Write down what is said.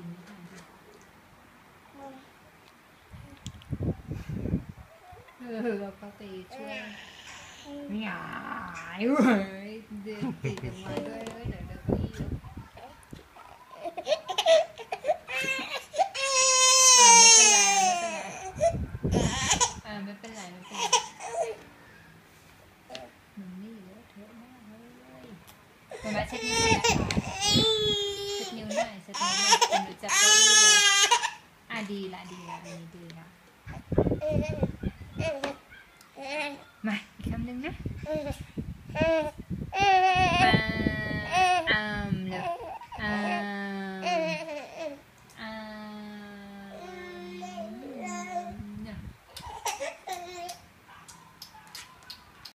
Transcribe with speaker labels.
Speaker 1: กินไล้ค่ะเออปกติช่วยนี่อะเว้ยเดินติดกันมาด้วยเดี๋ยวเดี๋ยวพี่หนูนี่เลอเทอกเยเห็นไหมเช็ดนี้เลย จากเก้าอี้เลยอะดีละดีละอันนี้ดีละมาอีกคำหนึ่งนะ